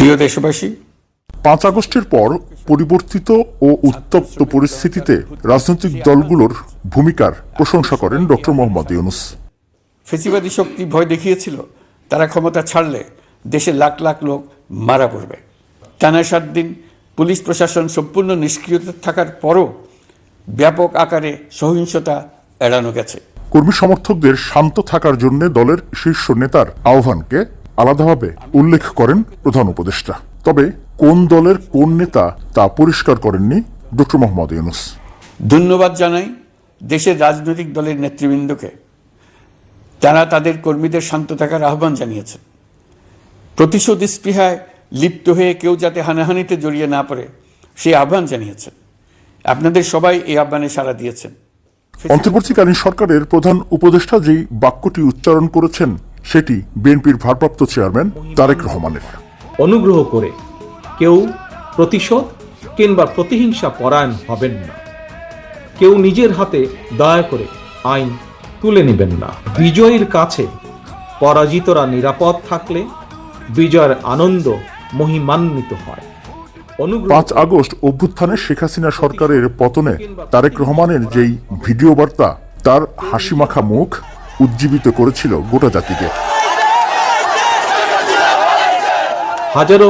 প্রিয় দেশবাসী পাঁচ আগস্টের পর পরিবর্তিত ও উত্তপ্ত পরিস্থিতিতে রাজনৈতিক দলগুলোর ভূমিকার প্রশংসা করেন ডক্টর মোহাম্মদ ইউনুস। ফেসিবাদী শক্তি ভয় দেখিয়েছিল তারা ক্ষমতা ছাড়লে দেশে লাখ লাখ লোক মারা পড়বে। টানা সাত দিন পুলিশ প্রশাসন সম্পূর্ণ নিষ্ক্রিয়তা থাকার পরও ব্যাপক আকারে সহিংসতা এড়ানো গেছে। কর্মী সমর্থকদের শান্ত থাকার জন্য দলের শীর্ষ নেতার আহ্বানকে আলাদাভাবে উল্লেখ করেন প্রধান উপদেষ্টা। তবে কোন দলের কোন নেতা তা পরিষ্কার করেননি ডক্টর মোহাম্মদ ইউনুস। ধন্যবাদ জানাই দেশের রাজনৈতিক দলের নেতৃবৃন্দকে। তারা তাদের কর্মীদের শান্ত থাকার আহ্বান জানিয়েছেন। প্রতিশোধ স্পৃহায় লিপ্ত হয়ে কেউ যাতে হানাহানিতে জড়িয়ে না পড়ে সেই আহ্বান জানিয়েছেন। আপনাদের সবাই এই আহ্বানে সাড়া দিয়েছেন। অন্তর্বর্তীকালীন সরকারের প্রধান উপদেষ্টা যেই বাক্যটি উচ্চারণ করেছেন সেটি বিএনপির ভারপ্রাপ্ত চেয়ারম্যান তারেক রহমানের। অনুগ্রহ করে কেউ প্রতিশোধ কিংবা প্রতিহিংসা পরায়ণ হবেন না। কেউ নিজের হাতে দয়া করে আইন তুলে নেবেন না। বিজয়ীর কাছে পরাজিতরা নিরাপদ থাকলে বিজয়ের আনন্দ মহিমান্বিত হয়। পাঁচ আগস্ট অভ্যুত্থানে শেখ হাসিনা সরকারের পতনে তারেক রহমানের যেই ভিডিও বার্তা তার হাসিমাখা মুখ উজ্জীবিত করেছিল গোটা জাতিকে। হাজারো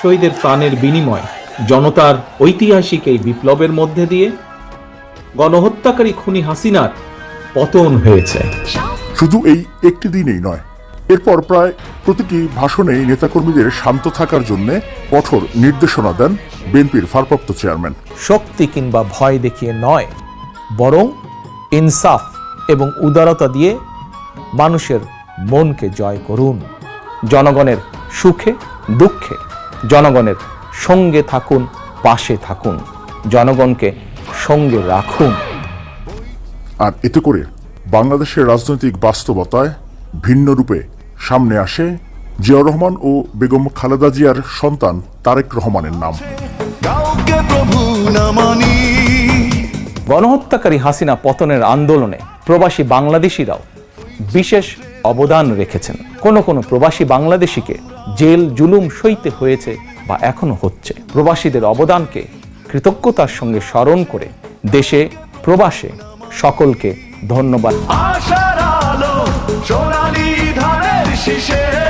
শহীদের প্রাণের বিনিময় জনতার ঐতিহাসিক এই বিপ্লবের মধ্যে দিয়ে গণহত্যাকারী খুনি হাসিনার পতন হয়েছে। শুধু এই একটি দিনেই নয় এরপর প্রায় প্রতিটি ভাষণেই নেতাকর্মীদের শান্ত থাকার জন্য কঠোর নির্দেশনা দেন বিএনপির ভারপ্রাপ্ত চেয়ারম্যান। শক্তি কিংবা ভয় দেখিয়ে নয় বরং ইনসাফ এবং উদারতা দিয়ে মানুষের মনকে জয় করুন। জনগণের সুখে দুঃখে জনগণের সঙ্গে থাকুন পাশে থাকুন। জনগণকে সঙ্গে রাখুন। আর এতে করে বাংলাদেশের রাজনৈতিক বাস্তবতায় ভিন্ন রূপে সামনে আসে জিয়াউর রহমান ও বেগম খালেদা জিয়ার সন্তান তারেক রহমানের নাম। গণহত্যাকারী হাসিনা পতনের আন্দোলনে প্রবাসী বাংলাদেশিরাও বিশেষ অবদান রেখেছেন। কোনো কোনো প্রবাসী বাংলাদেশিকে জেল জুলুম সইতে হয়েছে বা এখনও হচ্ছে। প্রবাসীদের অবদানকে কৃতজ্ঞতার সঙ্গে স্মরণ করে দেশে, প্রবাসে সকলকে ধন্যবাদ। আশার আলো ধানের